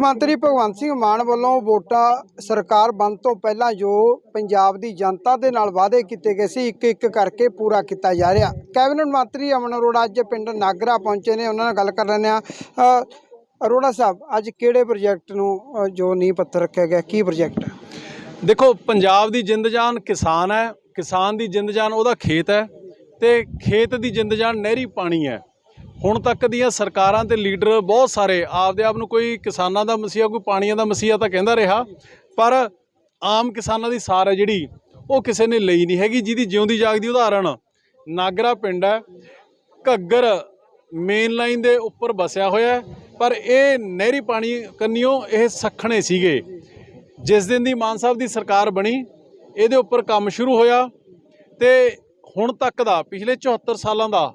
ਮੰਤਰੀ ਭਗਵੰਤ ਸਿੰਘ ਮਾਨ ਵੱਲੋਂ ਵੋਟਾਂ ਸਰਕਾਰ ਬਣ ਤੋਂ ਪਹਿਲਾਂ ਜੋ ਪੰਜਾਬ ਦੀ ਜਨਤਾ ਦੇ ਨਾਲ ਵਾਅਦੇ ਕੀਤੇ ਗਏ ਸੀ ਇੱਕ ਇੱਕ ਕਰਕੇ ਪੂਰਾ ਕੀਤਾ ਜਾ ਰਿਹਾ। ਕੈਬਨਿਟ ਮੰਤਰੀ ਅਮਨ ਅਰੋੜਾ ਅੱਜ ਪਿੰਡ ਨਾਗਰਾ ਪਹੁੰਚੇ ਨੇ, ਉਹਨਾਂ ਨਾਲ ਗੱਲ ਕਰ ਲੈਂਦੇ ਆ ਅਰੋੜਾ ਸਾਹਿਬ, ਅੱਜ ਕਿਹੜੇ ਪ੍ਰੋਜੈਕਟ ਨੂੰ ਜੋ ਨੀਂਹ ਪੱਥਰ ਰੱਖਿਆ ਗਿਆ, ਕੀ ਪ੍ਰੋਜੈਕਟ? ਹੈ ਦੇਖੋ, ਪੰਜਾਬ ਦੀ ਜਿੰਦ ਜਾਨ ਕਿਸਾਨ ਹੈ, ਕਿਸਾਨ ਦੀ ਜਿੰਦ ਜਾਨ ਉਹਦਾ ਖੇਤ ਹੈ ਤੇ ਖੇਤ ਦੀ ਜਿੰਦ ਜਾਨ ਨਹਿਰੀ ਪਾਣੀ ਹੈ। ਹੁਣ ਤੱਕ ਦੀਆਂ ਸਰਕਾਰਾਂ ਤੇ ਲੀਡਰ ਬਹੁਤ ਸਾਰੇ, ਆਪਦੇ ਆਪ ਨੂੰ ਕੋਈ ਕਿਸਾਨਾਂ ਦਾ ਮਸੀਹਾ, ਕੋਈ ਪਾਣੀਆਂ ਦਾ ਮਸੀਹਾ ਤਾਂ ਕਹਿੰਦਾ ਰਿਹਾ, ਪਰ ਆਮ ਕਿਸਾਨਾਂ ਦੀ ਸਾਰ ਹੈ ਜਿਹੜੀ, ਉਹ ਕਿਸੇ ਨੇ ਲਈ ਨਹੀਂ ਹੈਗੀ, ਜਿਹਦੀ ਜਿਉਂਦੀ ਜਾਗਦੀ ਉਦਾਹਰਣ, ਨਾਗਰਾ ਪਿੰਡ ਹੈ, ਘੱਗਰ ਮੇਨ ਲਾਈਨ ਦੇ ਉੱਪਰ ਵਸਿਆ ਹੋਇਆ ਪਰ ਇਹ ਨਹਿਰੀ ਪਾਣੀ ਕੰਨਿਓ ਇਹ ਸਖਣੇ ਸੀਗੇ। ਜਿਸ ਦਿਨ ਦੀ ਮਾਨ ਸਾਹਿਬ ਦੀ ਸਰਕਾਰ ਬਣੀ, ਇਹਦੇ ਉੱਪਰ ਕੰਮ ਸ਼ੁਰੂ ਹੋਇਆ, ਤੇ ਹੁਣ ਤੱਕ ਦਾ, ਪਿਛਲੇ 74 ਸਾਲਾਂ ਦਾ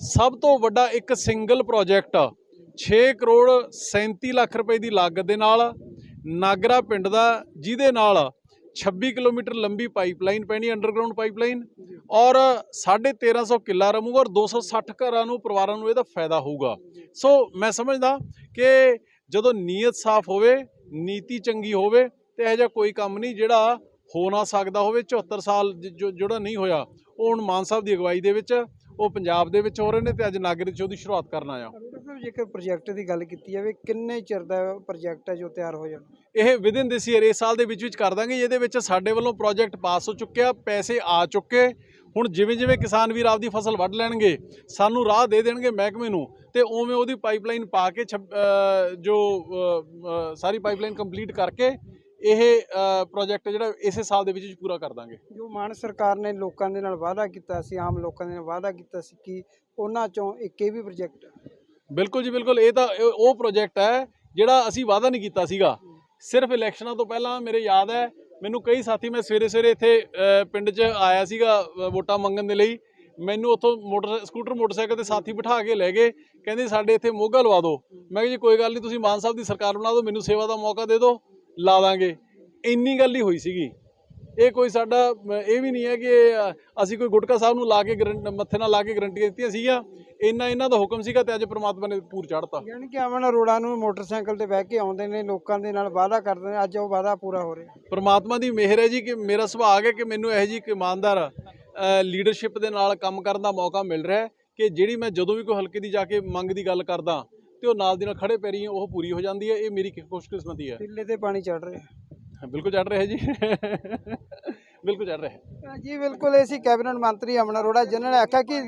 ਸਭ ਤੋਂ ਵੱਡਾ ਇੱਕ ਸਿੰਗਲ ਪ੍ਰੋਜੈਕਟ 6 ਕਰੋੜ 37 ਲੱਖ ਰੁਪਏ ਦੀ ਲਾਗਤ ਦੇ ਨਾਲ ਨਾਗਰਾ ਪਿੰਡ ਦਾ, ਜਿਹਦੇ ਨਾਲ 26 ਕਿਲੋਮੀਟਰ ਲੰਬੀ ਪਾਈਪਲਾਈਨ ਪੈਣੀ ਅੰਡਰਗਰਾਉਂਡ ਪਾਈਪਲਾਈਨ, ਔਰ 1350 ਕਿੱਲਾ ਰਮੂਗਾ ਔਰ 260 ਘਰਾਂ ਨੂੰ, ਪਰਿਵਾਰਾਂ ਨੂੰ ਇਹਦਾ ਫਾਇਦਾ ਹੋਊਗਾ। ਸੋ ਮੈਂ ਸਮਝਦਾ ਕਿ ਜਦੋਂ ਨੀਅਤ ਸਾਫ਼ ਹੋਵੇ, ਨੀਤੀ ਚੰਗੀ ਹੋਵੇ, ਤੇ ਇਹੋ ਜਿਹਾ ਕੋਈ ਕੰਮ ਨਹੀਂ ਜਿਹੜਾ ਹੋ ਨਾ ਸਕਦਾ ਹੋਵੇ। 74 ਸਾਲ ਜੋ, ਜਿਹੜਾ ਨਹੀਂ ਹੋਇਆ, ਉਹ ਹੁਣ ਮਾਨ ਸਾਹਿਬ ਦੀ ਅਗਵਾਈ ਦੇ ਵਿੱਚ ਉਹ ਪੰਜਾਬ ਦੇ ਵਿੱਚ ਹੋ ਰਹੇ ਨੇ ਤੇ ਅੱਜ ਨਾਗਰਿਕ ਚ ਉਹਦੀ ਸ਼ੁਰੂਆਤ ਕਰਨ ਆਇਆ ਜੇਕਰ ਪ੍ਰੋਜੈਕਟ ਦੀ ਗੱਲ ਕੀਤੀ ਜਾਵੇ ਕਿੰਨੇ ਚਿਰ ਦਾ ਪ੍ਰੋਜੈਕਟ ਹੈ ਜੋ ਤਿਆਰ ਹੋ ਜਾਣਾ? ਇਹ ਵਿਦਿਨ ਦਿਸ ਈਅਰ ਇਸ ਸਾਲ ਦੇ ਵਿੱਚ ਵਿੱਚ ਕਰ ਦਾਂਗੇ ਇਹਦੇ ਵਿੱਚ ਸਾਡੇ ਵੱਲੋਂ ਪ੍ਰੋਜੈਕਟ ਪਾਸ ਹੋ ਚੁੱਕਿਆ ਪੈਸੇ ਆ ਚੁੱਕੇ। ਹੁਣ ਜਿਵੇਂ ਜਿਵੇਂ ਕਿਸਾਨ ਵੀਰ ਆਪਦੀ ਫਸਲ ਵੱਢ ਲੈਣਗੇ ਸਾਨੂੰ ਰਾਹ ਦੇ ਦੇਣਗੇ ਮਹਿਕਮੇ ਨੂੰ ਤੇ ਉਵੇਂ ਉਹਦੀ ਪਾਈਪਲਾਈਨ ਪਾ ਕੇ ਜੋ ਸਾਰੀ ਪਾਈਪਲਾਈਨ ਕੰਪਲੀਟ ਕਰਕੇ ਇਹ ਪ੍ਰੋਜੈਕਟ ਜਿਹੜਾ ਇਸੇ ਸਾਲ ਦੇ ਵਿੱਚ ਪੂਰਾ ਕਰ ਦਾਂਗੇ। ਜੋ ਮਾਨ ਸਰਕਾਰ ਨੇ ਲੋਕਾਂ ਦੇ ਨਾਲ ਵਾਅਦਾ ਕੀਤਾ ਸੀ ਆਮ ਲੋਕਾਂ ਦੇ ਨਾਲ ਵਾਅਦਾ ਕੀਤਾ ਸੀ ਕਿ ਉਹਨਾਂ ਚੋਂ ਇੱਕ ਇਹ ਵੀ ਪ੍ਰੋਜੈਕਟ ਬਿਲਕੁਲ ਜੀ ਬਿਲਕੁਲ। ਇਹ ਤਾਂ ਉਹ ਪ੍ਰੋਜੈਕਟ ਹੈ ਜਿਹੜਾ ਅਸੀਂ ਵਾਅਦਾ ਨਹੀਂ ਕੀਤਾ ਸੀਗਾ। ਸਿਰਫ ਇਲੈਕਸ਼ਨਾਂ ਤੋਂ ਪਹਿਲਾਂ ਮੇਰੇ ਯਾਦ ਹੈ ਮੈਨੂੰ ਕਈ ਸਾਥੀ ਮੈਂ ਸਵੇਰੇ ਸਵੇਰੇ ਇੱਥੇ ਪਿੰਡ 'ਚ ਆਇਆ ਸੀਗਾ ਵੋਟਾਂ ਮੰਗਣ ਦੇ ਲਈ। ਮੈਨੂੰ ਉੱਥੋਂ ਮੋਟਰ ਸਕੂਟਰ ਮੋਟਰਸਾਈਕਲ ਤੇ ਸਾਥੀ ਬਿਠਾ ਕੇ ਲੈ ਗਏ। ਕਹਿੰਦੇ ਸਾਡੇ ਇੱਥੇ ਮੋਗਾ ਲਵਾ ਦਿਓ। ਮੈਂ ਕਿਹਾ ਜੀ ਕੋਈ ਗੱਲ ਨਹੀਂ ਤੁਸੀਂ ਮਾਨ ਸਾਹਿਬ ਦੀ ਸਰਕਾਰ ਬਣਾ ਦਿਓ ਮੈਨੂੰ ਸੇਵਾ ਦਾ ਮੌਕਾ ਦੇ ਦਿਓ। ਲਾ ਦਾਂਗੇ। ਇੰਨੀ ਗੱਲ ਹੀ ਹੋਈ ਸੀਗੀ। ਇਹ ਕੋਈ ਸਾਡਾ ਇਹ ਵੀ ਨਹੀਂ ਹੈ ਕਿ ਅਸੀਂ ਕੋਈ ਗੁਟਕਾ ਸਾਹਿਬ ਨੂੰ ਲਾ ਕੇ ਮੱਥੇ ਨਾਲ ਲਾ ਕੇ ਗਰੰਟੀਆਂ ਦਿੱਤੀਆਂ ਸੀਗੀਆਂ। ਇੰਨਾ ਇਹਨਾਂ ਦਾ ਹੁਕਮ ਸੀਗਾ ਤੇ ਅੱਜ ਪ੍ਰਮਾਤਮਾ ਨੇ ਪੂਰ ਚੜ੍ਹਤਾ। ਯਾਨੀ ਕਿ ਅਮਨ ਅਰੋੜਾ ਨੂੰ ਮੋਟਰਸਾਈਕਲ ਤੇ ਬਹਿ ਕੇ ਆਉਂਦੇ ਨੇ ਲੋਕਾਂ ਦੇ ਨਾਲ ਵਾਅਦਾ ਕਰਦੇ ਨੇ ਅੱਜ ਉਹ ਵਾਅਦਾ ਪੂਰਾ ਹੋ ਰਿਹਾ। ਪਰਮਾਤਮਾ ਦੀ ਮਿਹਰ ਹੈ ਜੀ ਕਿ ਮੇਰਾ ਸੁਭਾਗ ਹੈ ਕਿ ਮੈਨੂੰ ਇਹੋ ਜੀ ਇੱਕ ਇਮਾਨਦਾਰ ਲੀਡਰਸ਼ਿਪ ਦੇ ਨਾਲ ਕੰਮ ਕਰਨ ਦਾ ਮੌਕਾ ਮਿਲ ਰਿਹਾ ਹੈ ਕਿ ਜਿਹੜੀ ਮੈਂ ਜਦੋਂ ਵੀ ਕੋਈ ਹਲਕੇ ਦੀ ਜਾ ਕੇ ਮੰਗ ਦੀ ਗੱਲ ਕਰਦਾ ਤੇ ਉਹ ਨਾਲ ਦੀ ਨਾਲ ਖੜੇ ਪੈਰੀ ਉਹ ਪੂਰੀ ਹੋ ਜਾਂਦੀ ਹੈ ਇਹ ਮੇਰੀ ਖੁਸ਼ਕਿਸਮਤੀ ਹੈ। ਟਿੱਲੇ ਤੇ ਪਾਣੀ ਚੜ ਰਿਹਾ ਬਿਲਕੁਲ ਚੜ ਰਿਹਾ ਜੀ। ਬਿਲਕੁਲ ਚੜ ਰਿਹਾ। ਜੀ ਬਿਲਕੁਲ ਇਹ ਸੀ ਕੈਬਨਿਟ ਮੰਤਰੀ ਅਮਨ ਅਰੋੜਾ ਜਿਨ੍ਹਾਂ ਨੇ ਆਖਿਆ ਕਿ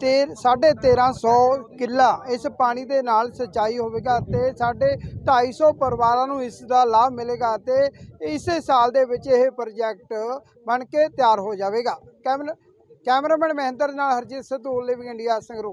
ਤੇ 1350 ਕਿੱਲਾ ਇਸ ਪਾਣੀ ਦੇ ਨਾਲ ਸਿੰਚਾਈ ਹੋਵੇਗਾ ਤੇ ਸਾਡੇ 250 ਪਰਿਵਾਰਾਂ ਨੂੰ ਇਸ ਦਾ ਲਾਭ ਮਿਲੇਗਾ ਤੇ ਇਸੇ ਸਾਲ ਦੇ ਵਿੱਚ ਇਹ ਪ੍ਰੋਜੈਕਟ ਬਣ ਕੇ ਤਿਆਰ ਹੋ ਜਾਵੇਗਾ। ਕੈਮਰਾ ਕੈਮਰਾਮੈਨ ਮਹਿੰਦਰ ਨਾਲ ਹਰਜੀਤ ਸਿੱਧੂ ਲਿਵਿੰਗ ਇੰਡੀਆ ਸੰਗਰੂਰ।